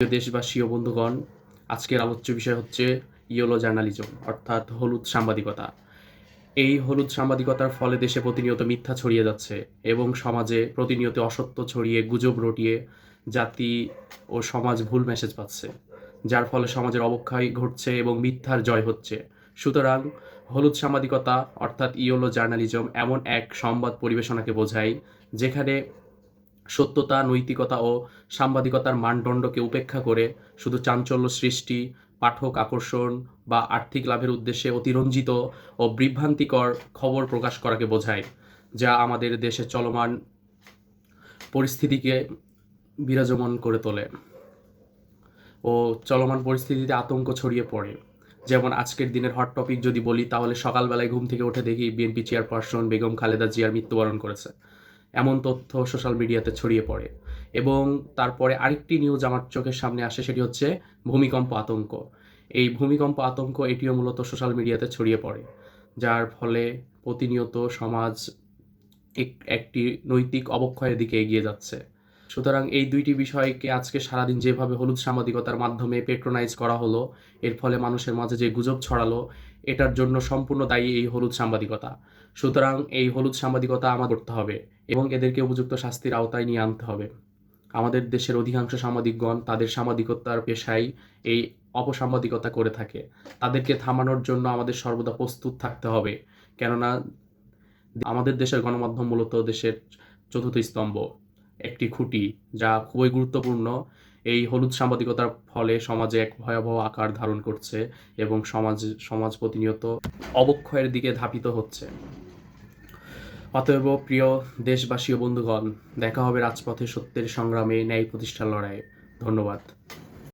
প্রিয় দেশবাসী ও বন্ধুগণ, আজকের আলোচ্য বিষয় হচ্ছে ইয়েলো জার্নালিজম, অর্থাৎ হলুদ সাংবাদিকতা। এই হলুদ সাংবাদিকতার ফলে দেশে প্রতিনিয়ত মিথ্যা ছড়িয়ে যাচ্ছে এবং সমাজে প্রতিনিয়ত অসত্য ছড়িয়ে গুজব রটিয়ে জাতি ও সমাজ ভুল মেসেজ পাচ্ছে, যার ফলে সমাজের অবক্ষয় ঘটছে এবং মিথ্যার জয় হচ্ছে। সুতরাং হলুদ সাংবাদিকতা, অর্থাৎ ইয়েলো জার্নালিজম, এমন এক সংবাদ পরিবেশনাকে বোঝায়, যেখানে সত্যতা, নৈতিকতা ও সাংবাদিকতার মানদণ্ডকে উপেক্ষা করে শুধু চাঞ্চল্য সৃষ্টি, পাঠক আকর্ষণ বা আর্থিক লাভের উদ্দেশ্যে অতিরঞ্জিত ও বিভ্রান্তিকর খবর প্রকাশ করাকে বোঝায়, যা আমাদের দেশে চলমান পরিস্থিতিকে বিরাজমান করে তোলে ও চলমান পরিস্থিতিতে আতঙ্ক ছড়িয়ে পড়ে। যেমন আজকের দিনের হট টপিক যদি বলি, তাহলে সকালবেলায় ঘুম থেকে উঠে দেখি বিএনপি চেয়ারপারসন বেগম খালেদা জিয়ার মৃত্যুবরণ করেছে। এমন তথ্য সোশ্যাল মিডিয়াতে ছড়িয়ে পড়ে। এবং তারপরে আরেকটি নিউজ আমার চোখের সামনে আসে, সেটি হচ্ছে ভূমিকম্প আতঙ্ক। এই ভূমিকম্প আতঙ্ক এটিও মূলত সোশ্যাল মিডিয়াতে ছড়িয়ে পড়ে, যার ফলে প্রতিনিয়ত সমাজ এক- একটি নৈতিক অবক্ষয়ের দিকে এগিয়ে যাচ্ছে। সুতরাং এই দুইটি বিষয়কে আজকে সারাদিন যেভাবে হলুদ সাংবাদিকতার মাধ্যমে পেট্রোনাইজ করা হলো, এর ফলে মানুষের মাঝে যে গুজব ছড়ালো, এটার জন্য সম্পূর্ণ দায়ী এই হলুদ সাংবাদিকতা। সুতরাং এই হলুদ সাংবাদিকতা আমার করতে হবে এবং এদেরকে উপযুক্ত শাস্তির আওতায় নিয়ে আনতে হবে। আমাদের দেশের অধিকাংশ সাংবাদিকগণ তাদের সাংবাদিকতার পেশায় এই অপসাংবাদিকতা করে থাকে। তাদেরকে থামানোর জন্য আমাদের সর্বদা প্রস্তুত থাকতে হবে। কেননা, আমাদের দেশের গণমাধ্যম মূলত দেশের চতুর্থ স্তম্ভ। একটি খুঁটি, যা খুবই গুরুত্বপূর্ণ। এই হলুদ সাংবাদিকতার ফলে সমাজে এক ভয়াবহ আকার ধারণ করছে এবং সমাজ সমাজ প্রতিনিয়ত অবক্ষয়ের দিকে ধাপিত হচ্ছে। অতএব প্রিয় দেশবাসী ও বন্ধুগণ, দেখা হবে রাজপথে সত্যের সংগ্রামে, ন্যায় প্রতিষ্ঠার লড়াইয়ে। ধন্যবাদ।